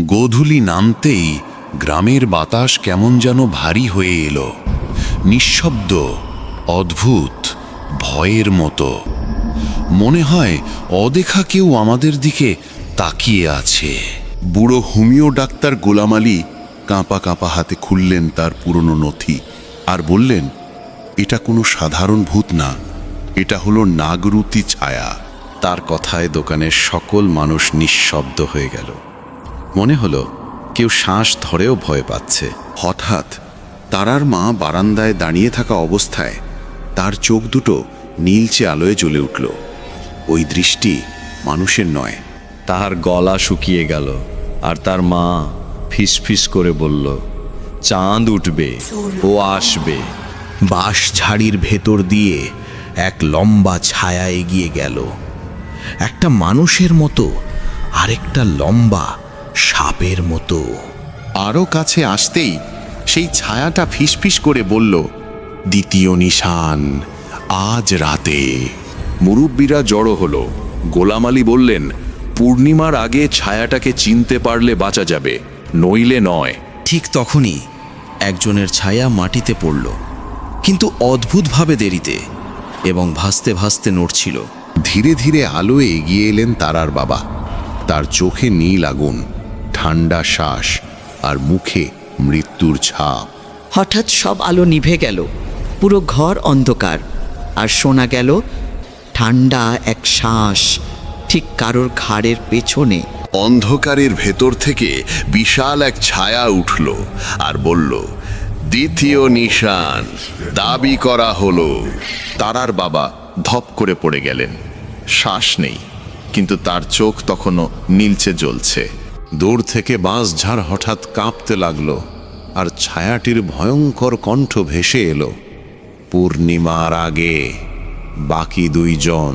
গোধূলি নামতেই গ্রামের বাতাস কেমন যেন ভারী হয়ে এলো। নিঃশব্দ অদ্ভুত ভয়ের মতো। মনে হয় অদেখা কেউ আমাদের দিকে তাকিয়ে আছে। বুড়ো হোমিও ডাক্তার গোলাম আলী কাঁপা কাঁপা হাতে খুললেন তার পুরনো নথি আর বললেন এটা কোনো সাধারণ ভূত না। এটা হলো নাগরুতি ছায়া। তার কথায় দোকানের সকল মানুষ নিঃশব্দ হয়ে গেল। মনে হলো কেউ শ্বাস ধরেও ভয় পাচ্ছে। হঠাৎ তারার মা বারান্দায় দাঁড়িয়ে থাকা অবস্থায় তার চোখ দুটো নীলচে আলোয় জ্বলে উঠল। ওই দৃষ্টি মানুষের নয় তার গলা শুকিয়ে গেল আর তার মা ফিসফিস করে বলল, চাঁদ উঠবে, ও আসবে। বাঁশ ঝাড়ির ভেতর দিয়ে এক লম্বা ছায়া এগিয়ে গেল। একটা মানুষের মতো আরেকটা লম্বা সাপের মতো। আরও কাছে আসতেই সেই ছায়াটা ফিসফিস করে বলল দ্বিতীয় নিশান আজ রাতে। মুরব্বীরা জড়ো হলো। গোলাম আলী বললেন পূর্ণিমার আগে ছায়াটাকে চিনতে পারলে বাঁচা যাবে নইলে নয়। ঠিক তখনই একজনের ছায়া মাটিতে পড়ল কিন্তু অদ্ভুতভাবে দেরিতে এবং ভাসতে ভাসতে নড়ছিল। ধীরে ধীরে আলো এগিয়ে এলেন তারার বাবা। তার চোখে নীল আগুন। ঠান্ডা শ্বাস আর মুখে মৃত্যুর ছাপ। হঠাৎ সব আলো নিভে গেল পুরো ঘর অন্ধকার। আর শোনা গেল ঠান্ডা এক শ্বাস ঠিক কারোর ঘাড়ের পেছনে। অন্ধকারের ভেতর থেকে বিশাল এক ছায়া উঠল আর বলল দ্বিতীয় নিশান দাবি করা হলো। তারার বাবা ধপ করে পড়ে গেলেন। শ্বাস নেই কিন্তু তার চোখ তখনও নীলচে জ্বলছে। দূর থেকে বাঁশঝাড় হঠাৎ কাঁপতে লাগল আর ছায়াটির ভয়ঙ্কর কণ্ঠ ভেসে এলো। পূর্ণিমার আগে বাকি দুইজন